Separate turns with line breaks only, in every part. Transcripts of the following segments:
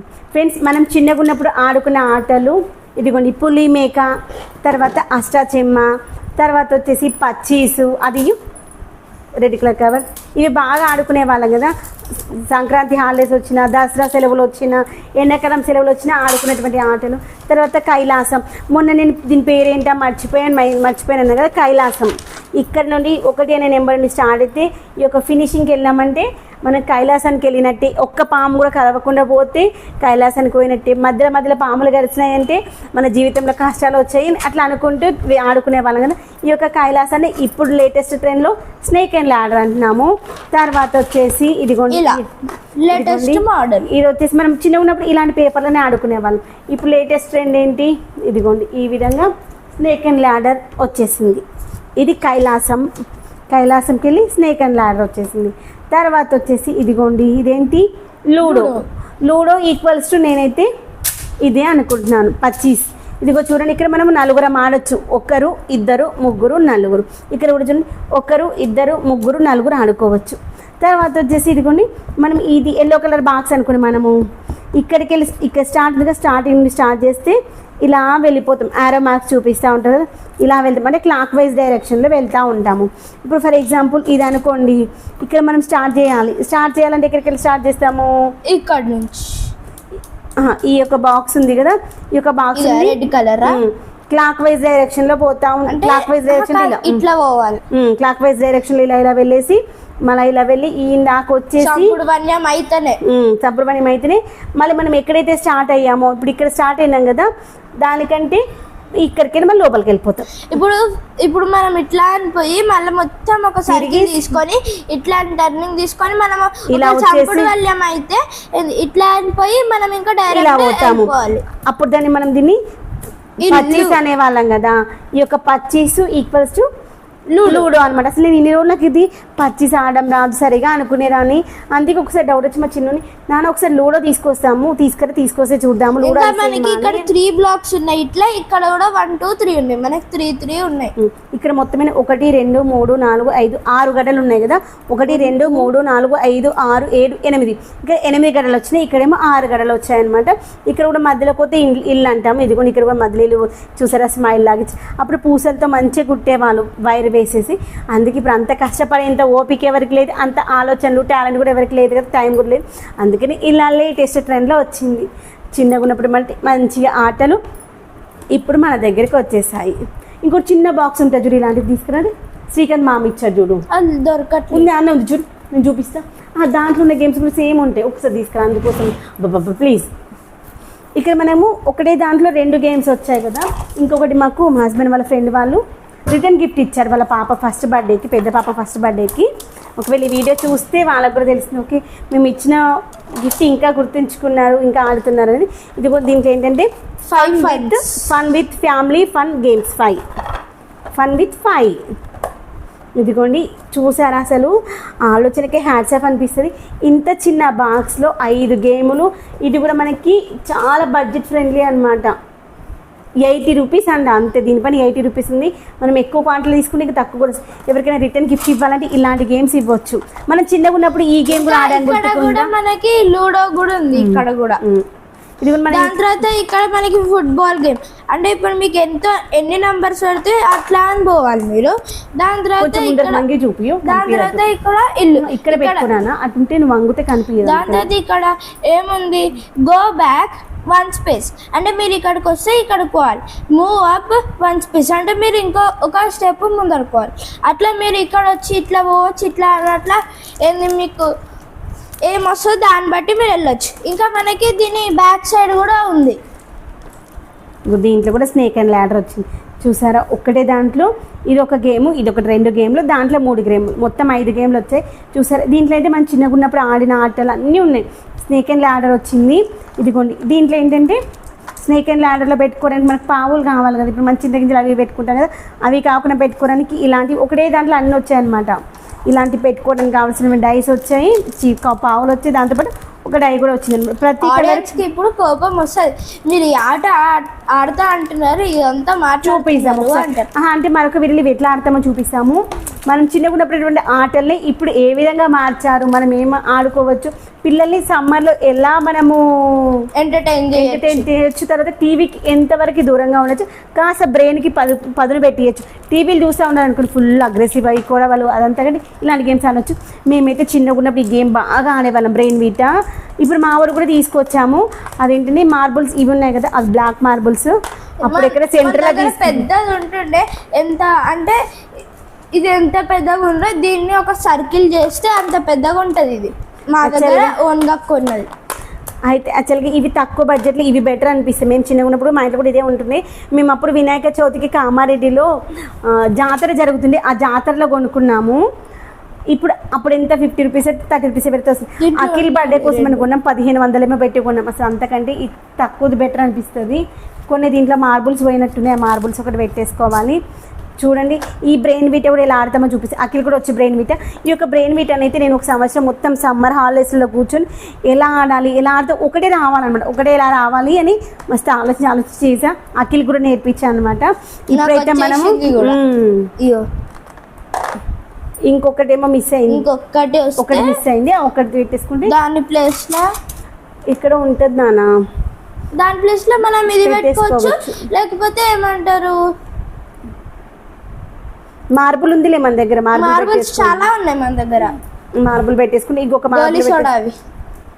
Friends మనం చిన్నగా ఉన్నప్పుడు ఆడుకున్న ఆటలు ఇదిగోండి పులి మేక తర్వాత అష్టాచెమ్మ తర్వాత వచ్చేసి పచ్చీసు అది రెడ్ కలర్ కవర్. ఇవి బాగా ఆడుకునే వాళ్ళం కదా. సంక్రాంతి హాలిడేస్ వచ్చిన దసరా సెలవులు వచ్చిన ఎండాకాలం సెలవులు వచ్చిన ఆడుకునేటువంటి ఆటలు. తర్వాత కైలాసం. మొన్న నేను దీని పేరేంటా మర్చిపోయాను మై- మర్చిపోయాను కదా కైలాసం. ఇక్కడ నుండి ఒకటి అనే నెంబర్ నుండి స్టార్ట్ అయితే ఈ యొక్క ఫినిషింగ్కి వెళ్ళామంటే మనం కైలాసానికి వెళ్ళినట్టే ఒక్క పాము కూడా కదవకుండా పోతే కైలాసానికి పోయినట్టే. మధ్యలో మధ్యలో పాములు గడిచినాయంటే మన జీవితంలో కష్టాలు వచ్చాయి అట్లా అనుకుంటూ ఆడుకునే వాళ్ళం కదా. ఈ యొక్క కైలాసాన్ని ఇప్పుడు లేటెస్ట్ ట్రెండ్లో స్నేక్ అండ్ ల్యాడర్ అంటున్నాము. తర్వాత వచ్చేసి ఇదిగోండి.
లేటెస్ట్. మోడల్
ఇది వచ్చేసి మనం చిన్న ఉన్నప్పుడు ఇలాంటి పేపర్లోనే ఆడుకునే వాళ్ళం. ఇప్పుడు లేటెస్ట్ ట్రెండ్ ఏంటి? ఇదిగోండి ఈ విధంగా స్నేక్ అండ్ ల్యాడర్ వచ్చేసింది. ఇది కైలాసం. కైలాసంకి వెళ్ళి స్నేక్ అండ్ ల్యాడర్ వచ్చేసింది. తర్వాత వచ్చేసి ఇదిగోండి ఇదేంటి? లూడో.
లూడో.
ఈక్వల్స్ టు నేనైతే ఇదే అనుకుంటున్నాను పచ్చీస్. ఇదిగో చూడండి ఇక్కడ మనం నలుగురం ఆడొచ్చు. ఒకరు ఇద్దరు ముగ్గురు నలుగురు. ఇక్కడ కూడా చూడండి ఒకరు ఇద్దరు ముగ్గురు నలుగురు ఆడుకోవచ్చు. తర్వాత వచ్చేసి ఇదిగోండి మనం ఇది ఎల్లో కలర్ బాక్స్ అనుకుని మనము. ఇక్కడికి వెళ్ళి ఇక్కడ స్టార్ట్ స్టార్టింగ్ నుండి స్టార్ట్ చేస్తే ఇలా వెళ్ళిపోతాం. ఆరో మార్క్స్ చూపిస్తూ ఉంటారు కదా. ఇలా వెళ్తాం. అంటే క్లాక్ వైజ్ డైరెక్షన్లో వెళ్తూ ఉంటాము. ఇప్పుడు ఫర్ ఎగ్జాంపుల్ ఇది అనుకోండి. ఇక్కడ మనం స్టార్ట్ చేయాలి. స్టార్ట్ చేయాలంటే ఎక్కడికి వెళ్ళి స్టార్ట్ చేస్తాము?
ఇక్కడ నుంచి.
ఈ యొక్క బాక్స్ ఉంది కదా. ఈ యొక్క బాక్స్
రెడ్ కలరా
క్లాక్ వైజ్ డైరెక్షన్లో పోతా క్లాక్ వైజ్ డైరెక్షన్
ఇట్లా పోవాలి.
క్లాక్ వైజ్ డైరెక్షన్ ఇలా ఇలా వెళ్ళేసి మళ్ళీ ఇలా వెళ్ళి ఈ దాకా వచ్చేసి
వన్యం అయితేనే.
మళ్ళీ మనం ఎక్కడైతే స్టార్ట్ అయ్యామో ఇప్పుడు ఇక్కడ స్టార్ట్ అయినాం కదా దానికంటే ఇక్కడికి వెళ్ళి మళ్ళీ లోపలికి వెళ్ళిపోతాం.
ఇప్పుడు ఇప్పుడు మనం ఇట్లా అని పోయి మళ్ళీ మొత్తం ఒక సర్కిల్ తీసుకొని ఇట్లా టర్నింగ్ తీసుకొని మనం
ఇలా
వల్యం అయితే ఇట్లా అని పోయి మనం ఇంకా డైరెక్ట్
పోతాము. అప్పుడు దాన్ని మనం దీన్ని. పచ్చీస్ అనేవాళ్ళం కదా. ఈ యొక్క పచ్చీస్ ఈక్వల్స్ టు లూడో అనమాట అసలు నేను ఇన్ని రోజులకి ఇది పచ్చీస్ ఆడడం రాదు సరిగా అనుకునేదాన్ని. అందుకే ఒకసారి డౌట్ వచ్చి మా చిన్నని నాన్న ఒకసారి లూడో తీసుకొస్తాము తీసుకొని తీసుకొస్తే చూద్దాము లూడో
మనకి ఇక్కడ. త్రీ బ్లాక్స్ ఉన్నాయి. ఇట్లా ఇక్కడ కూడా వన్ టూ త్రీ ఉన్నాయి. మనకి త్రీ త్రీ ఉన్నాయి.
ఇక్కడ మొత్తమైన ఒకటి రెండు మూడు నాలుగు ఐదు ఆరు గడ్డలు ఉన్నాయి కదా. ఒకటి రెండు మూడు నాలుగు ఐదు ఆరు ఏడు ఎనిమిది. ఇక్కడ ఎనిమిది గడ్డలు వచ్చినాయి. ఇక్కడేమో ఆరు గడ్డలు వచ్చాయన్నమాట. ఇక్కడ కూడా మధ్యలో పోతే ఇల్లు ఇల్లు అంటాము. ఇది కూడా ఇక్కడ కూడా మధ్యలో ఇల్లు. చూసారా? స్మైల్ లాగా ఇచ్చి- అప్పుడు పూసలతో మంచిగా కుట్టేవాళ్ళు వైర్ వేసేసి అందుకే ఇప్పుడు అంత కష్టపడేంత ఓపిక ఎవరికి లేదు అంత ఆలోచనలు టాలెంట్ కూడా ఎవరికి లేదు కదా టైం కూడా లేదు. అందుకని ఇలా లేటెస్ట్ ట్రెండ్లో వచ్చింది. చిన్నగా ఉన్నప్పుడు మంచి మంచిగా ఆటలు ఇప్పుడు మన దగ్గరికి వచ్చేసాయి. ఇంకోటి చిన్న బాక్స్ ఉంటుంది చూడు ఇలాంటిది తీసుకురాదు శ్రీకాంత్ మామ ఇచ్చాడు చూడు.
అది దొరకట్లేదు.
ఉంది అన్న ఉంది చూడు. నేను చూపిస్తా. ఆ, దాంట్లో ఉన్న గేమ్స్ కూడా సేమ్ ఉంటాయి. ఒకసారి తీసుకురా అందుకోసం. బాబా ప్లీజ్ ఇక్కడ మనము ఒకటే దాంట్లో రెండు గేమ్స్ వచ్చాయి కదా. ఇంకొకటి మాకు మా హస్బెండ్ వాళ్ళ ఫ్రెండ్ వాళ్ళు రిటర్న్ గిఫ్ట్ ఇచ్చారు వాళ్ళ పాప ఫస్ట్ బర్త్డేకి పెద్ద పాప ఫస్ట్ బర్త్డేకి. ఒకవేళ ఈ వీడియో చూస్తే వాళ్ళకు కూడా తెలుస్తుంది ఓకే మేము ఇచ్చిన గిఫ్ట్ ఇంకా గుర్తుంచుకున్నారు ఇంకా ఆడుతున్నారు అని. ఇది కూడా దీంట్లో ఏంటంటే fun with fun with family fun games five fun with five ఇదిగోండి చూసారా అసలు? ఆలోచనకే హ్యాట్స్ ఆఫ్ అనిపిస్తుంది. ఇంత చిన్న బాక్స్లో ఐదు గేములు ఇది కూడా మనకి చాలా బడ్జెట్ ఫ్రెండ్లీ అనమాట ఎయిటీ రూపీస్ అండి అంతే దీనిపైన ఎయిటీ రూపీస్ ఉంది. మనం ఎక్కువ క్వాంటిటీ తీసుకుంటే ఇంకా తక్కువ కూడా. ఎవరికైనా రిటర్న్ గిఫ్ట్ ఇవ్వాలంటే ఇలాంటి గేమ్స్ ఇవ్వచ్చు. మనం చిన్నగా ఉన్నప్పుడు ఈ గేమ్ కూడా ఆడాను
మనకి లూడో కూడా ఉంది ఇక్కడ కూడా.
ఇది
దాని తర్వాత ఇక్కడ మనకి ఫుట్బాల్ గేమ్ అంటే ఇప్పుడు మీకు ఎంత ఎన్ని నంబర్స్ పడితే అట్లా అని పోవాలి మీరు. దాని తర్వాత దాని తర్వాత ఇక్కడ ఇల్లు.
ఇక్కడ పెట్టుకున్నానా? అటుంటే నువ్వు వంగితే కనిపించదు
దాని తర్వాత ఇక్కడ ఏముంది? గో బ్యాక్ వన్ స్పేస్ అంటే మీరు ఇక్కడికి వస్తే ఇక్కడికి పోవాలి మూవ్ అప్ వన్ స్పేస్ అంటే మీరు ఇంకో ఒక స్టెప్ ముందరుకోవాలి. అట్లా మీరు ఇక్కడ వచ్చి ఇట్లా పోవచ్చు ఇట్లా అట్లా. ఏంది మీకు ఏమొస్తుందో దాన్ని బట్టి మీరు వెళ్ళొచ్చు. ఇంకా మనకి దీని బ్యాక్ సైడ్ కూడా ఉంది.
దీంట్లో కూడా స్నేక్ అండ్ ల్యాడర్ వచ్చింది. చూసారా? ఒక్కటే దాంట్లో ఇది ఒక గేమ్ ఇది ఒకటి రెండు గేమ్లు దాంట్లో మూడు గేమ్లు. మొత్తం ఐదు గేమ్లు వచ్చాయి. చూసారా? దీంట్లో అయితే మనం చిన్నగా ఉన్నప్పుడు ఆడిన ఆటలు అన్నీ ఉన్నాయి. స్నేక్ అండ్ ల్యాడర్ వచ్చింది. ఇదిగోండి. దీంట్లో ఏంటంటే స్నేక్ అండ్ ల్యాడర్లో పెట్టుకోవడానికి మనకు పావులు కావాలి కదా. ఇప్పుడు మన చిన్న గింజలు అవి పెట్టుకుంటాం కదా. అవి కాకుండా పెట్టుకోవడానికి ఇలాంటివి ఒకటే దాంట్లో అన్నీ వచ్చాయన్నమాట. ఇలాంటి పెట్టుకోవడానికి కావాల్సిన డైస్ వచ్చాయి. చీ- పావులు వచ్చాయి. దాంతోపాటు ఒక డై కూడా వచ్చింది ప్రతి కలర్
ఆడియన్స్కి ఇప్పుడు కోపం వస్తుంది. మీరు ఈ ఆట ఆడతా అంటున్నారు ఇదంతా
ఆహా, అంటే మరొక వీడియో ఎట్లా ఆడతామో చూపిస్తాము. మనం చిన్నగా ఉన్నటువంటి ఆటల్ని ఇప్పుడు ఏ విధంగా మార్చారు? మనం ఏం ఆడుకోవచ్చు? పిల్లల్ని సమ్మర్లో ఎలా మనము
ఎంటర్టైన్
ఎంటర్టైన్ చేయొచ్చు? తర్వాత టీవీకి ఎంతవరకు దూరంగా ఉండొచ్చు? కాస్త బ్రెయిన్కి పదు పదును పెట్టియచ్చు. టీవీలు చూస్తూ ఉన్నారు అనుకోండి ఫుల్ అగ్రెసివ్ అయ్యి కూడా వాళ్ళు అదంతా కానీ ఇలాంటి గేమ్స్ ఆడొచ్చు. మేమైతే చిన్నగా ఉన్నప్పుడు ఈ గేమ్ బాగా ఆడేవాళ్ళం బ్రెయిన్ వీట. ఇప్పుడు మా ఊరు కూడా తీసుకొచ్చాము. అదేంటంటే మార్బుల్స్ ఇవి ఉన్నాయి కదా అది బ్లాక్ మార్బుల్స్. అప్పుడు ఎక్కడ సెంటర్
పెద్దది ఉంటుండే. ఎంత అంటే ఇది ఎంత పెద్దగా ఉందో దీన్ని ఒక సర్కిల్ చేస్తే అంత పెద్దగా ఉంటది ఇది. మా దగ్గర ఓన్గా కొన్నది.
అయితే యాక్చువల్గా ఇవి తక్కువ బడ్జెట్లో ఇవి బెటర్ అనిపిస్తాయి. మేము చిన్నగా ఉన్నప్పుడు మా ఇంట్లో కూడా ఇదే ఉంటుంది. మేము అప్పుడు వినాయక చవితికి కామారెడ్డిలో జాతర జరుగుతుంది. ఆ జాతరలో కొనుక్కున్నాము. ఇప్పుడు అప్పుడు ఎంత ఫిఫ్టీ రూపీస్ థర్టీ రూపీస్ పెడితే వస్తుంది. అఖిల్ బర్త్డే కోసం అని కొన్నాం పదిహేను వందలేమో పెట్టి కొన్నాం అసలు అంతకంటే ఇది తక్కువది బెటర్ అనిపిస్తుంది. కొన్ని దీంట్లో మార్బుల్స్ పోయినట్టున్నాయి. ఆ మార్బుల్స్ ఒకటి పెట్టేసుకోవాలి. చూడండి ఈ బ్రెయిన్ వీట కూడా ఇలా ఆడతామో చూపిస్తే. అఖిల్ కూడా వచ్చి బ్రెయిన్ వీట. ఈ యొక్క బ్రెయిన్ వీట అయితే నేను ఒక సంవత్సరం మొత్తం సమ్మర్ హాలిడేస్లో కూర్చొని ఎలా ఆడాలి ఎలా ఆడితే ఒకటే రావాలన్నమాట. ఒకటే ఎలా రావాలి అని మస్తు ఆలోచన ఆలోచన చేసా అఖిల్ కూడా నేర్పించాను అనమాట ఇప్పుడైతే మనము ఇంకొకటేమో మిస్ అయింది.
ఇంకొకటి
ఒకటి మిస్ అయింది ఒకటి పెట్టేసుకుంటే
దాని ప్లేస్లో
ఇక్కడ ఉంటుంది నాన్న.
దాని ప్లేస్లో మనం ఇది పెట్టుకోవచ్చు. లేకపోతే ఏమంటారు
మార్బుల్ ఉందిలే మన దగ్గర మార్బుల్
మార్బుల్స్ చాలా ఉన్నాయి మన దగ్గర.
మార్బుల్ పెట్టేసుకుంటే ఇంకొక
గోలీ
మార్బుల్
సోడా అవి.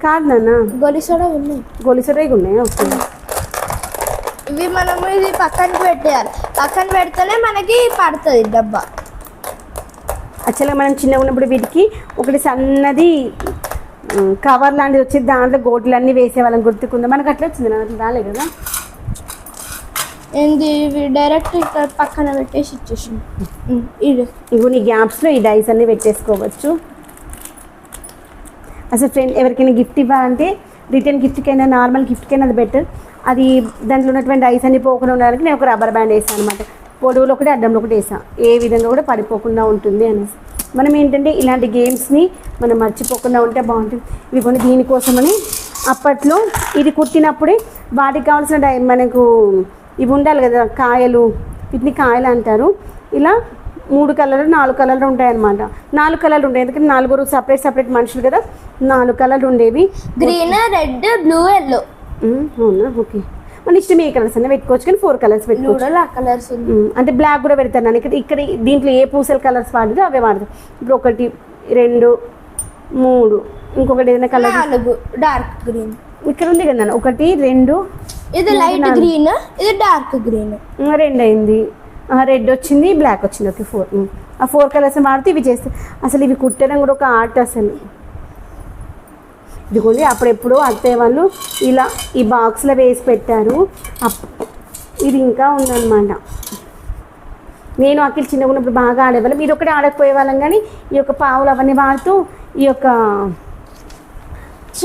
కాదు నాన్న.
గోలీ సోడా ఉన్నాయి
గొలుసరేగా ఉన్నాయి? ఓకే.
ఇవి మనము ఇది పక్కన పెట్టేయాలి. పక్కన పెడితేనే మనకి పడుతుంది డబ్బా.
యాక్చువల్గా మనం చిన్నగా ఉన్నప్పుడు వీటికి ఒకటి సన్నది కవర్ లాంటిది వచ్చి దాంట్లో గోటులన్నీ వేసేవాళ్ళం గుర్తుకుందా? మనకు అట్లా వచ్చింది నాకు అట్లా రాలే కదా?
ఏంది? ఇవి డైరెక్ట్ ఇక్కడ పక్కన పెట్టేసి ఇచ్చేసింది ఇది
ఇగో నీ గ్యాప్స్లో ఈ డైస్ అన్నీ పెట్టేసుకోవచ్చు. అసలు ఫ్రెండ్ ఎవరికైనా గిఫ్ట్ ఇవ్వాలంటే రిటర్న్ గిఫ్ట్కైనా నార్మల్ గిఫ్ట్కైనా అది బెటర్ అది దాంట్లో ఉన్నటువంటి ఐస్ అన్ని పోకుండా ఉండడానికి నేను ఒక రబ్బర్ బ్యాండ్ వేసాను అనమాట పొడవులో ఒకటి అడ్డంలో ఒకటి వేసాను ఏ విధంగా కూడా పడిపోకుండా ఉంటుంది అనేసి. మనం ఏంటంటే ఇలాంటి గేమ్స్ని మనం మర్చిపోకుండా ఉంటే బాగుంటుంది. ఇవి కొన్ని దీనికోసమని అప్పట్లో ఇది కుట్టినప్పుడే వాటికి కావాల్సిన డై మనకు ఇవి ఉండాలి కదా కాయలు. వీటిని కాయలు అంటారు. ఇలా మూడు కలర్లు నాలుగు కలర్లు ఉంటాయన్నమాట. నాలుగు కలర్లు ఉంటాయి. ఎందుకంటే నలుగురు సపరేట్ సపరేట్ మనుషులు కదా. నాలుగు కలర్లు ఉండేవి.
గ్రీన్ రెడ్ బ్లూ ఎల్లో
అవునా? ఓకే. మన ఇష్టం ఏ కలర్స్ అన్నా పెట్టుకోవచ్చు కానీ ఫోర్ కలర్స్ పెట్టుకోవచ్చు.
కలర్స్
అంటే బ్లాక్ కూడా పెడతాను ఇక్కడ ఇక్కడ దీంట్లో ఏ పూసల కలర్స్ వాడితే అవే వాడతాం ఇప్పుడు ఒకటి రెండు మూడు. ఇంకొకటి ఏదైనా కలర్
నాలుగు డార్క్ గ్రీన్
ఇక్కడ ఉంది కదా. ఒకటి రెండు
ఇది లైట్ గ్రీన్ ఇది డార్క్ గ్రీన్
రెండు అయింది రెడ్ వచ్చింది బ్లాక్ వచ్చింది. Okay four. ఆ ఫోర్ కలర్స్ వాడితే ఇవి చేస్తాయి అసలు ఇవి కుట్టడం కూడా ఒక ఆర్ట్ అసలు. ఇదిగోండి అప్పుడెప్పుడు అత్తయ్య వాళ్ళు ఇలా ఈ బాక్స్లో వేసి పెట్టారు. ఇది ఇంకా ఉందన్నమాట. నేను అఖిల్ చిన్నగా ఉన్నప్పుడు బాగా ఆడేవాళ్ళం. ఇది ఒకటి ఆడకపోయే వాళ్ళం కానీ ఈ యొక్క పావులు అవన్నీ వాడుతూ ఈ యొక్క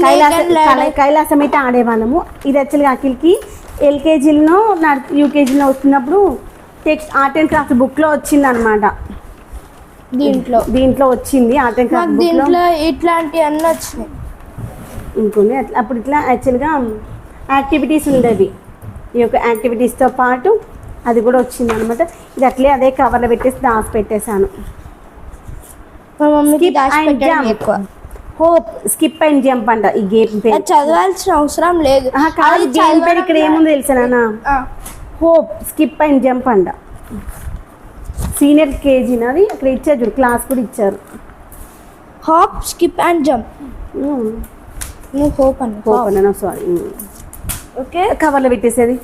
కైలాసం కైలాసం అయితే ఆడేవాళ్ళము. ఇది యాక్చువల్గా అఖిల్కి ఎల్కేజీలో నా యూకేజీలో వస్తున్నప్పుడు టెక్స్ట్ ఆర్ట్ అండ్ క్రాఫ్ట్ బుక్లో వచ్చింది అనమాట
దీంట్లో.
దీంట్లో వచ్చింది ఆర్ట్ అండ్ క్రాఫ్ట్
దీంట్లో ఇట్లాంటి అన్ని వచ్చినాయి.
ఇంకొన్ని అట్లా అప్పుడు ఇట్లా యాక్చువల్గా యాక్టివిటీస్ ఉండేవి. ఈ యొక్క యాక్టివిటీస్తో పాటు అది కూడా వచ్చింది అనమాట ఇది అట్లే అదే కవర్లో పెట్టేసి దాసి పెట్టేశాను
మా మమ్మీకి దాచి
హోప్ స్కిప్ అండ్ జంప్ అంట ఈ గేమ్ పేరు.
చదవాల్సిన అవసరం లేదు.
కాదు గేమ్ పేరు ఇక్కడ ఏముంది తెలుసా నాన్న?
ఆ,
హోప్ స్కిప్ అండ్ జంప్ అంట. సీనియర్ కేజీ నాది అక్కడ ఇచ్చారు చూడు క్లాస్ కూడా ఇచ్చారు.
Hop skip and jump. నువ్వు హోప్ అన్న.
హోప్ అన్న సారీ.
ఓకే.
కవర్లో పెట్టేసేది.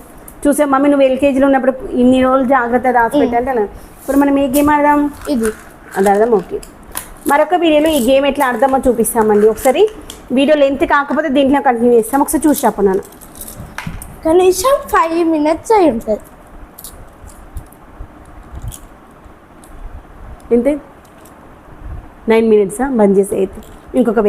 చూసా మమ్మీ నువ్వు ఎల్కేజీలో ఉన్నప్పుడు ఇన్ని రోజులు జాగ్రత్త దాచి పెట్టంటే అలా ఇప్పుడు మనం ఏ గేమ్ ఆడదాం?
ఇది.
అది అర్థం ఓకే. మరొక వీడియోలో ఈ గేమ్ ఎట్లా ఆడదామో చూపిస్తామండి. ఒకసారి వీడియో లెంత్ కాకపోతే దీంట్లో కంటిన్యూ చేస్తాం. ఒకసారి చూసి చెప్పన్నాను
కనీసం ఫైవ్ మినిట్స్ అయి ఉంటుంది.
ఎంత? నైన్ మినిట్సా బంద్ చేసి అయితే ఇంకొక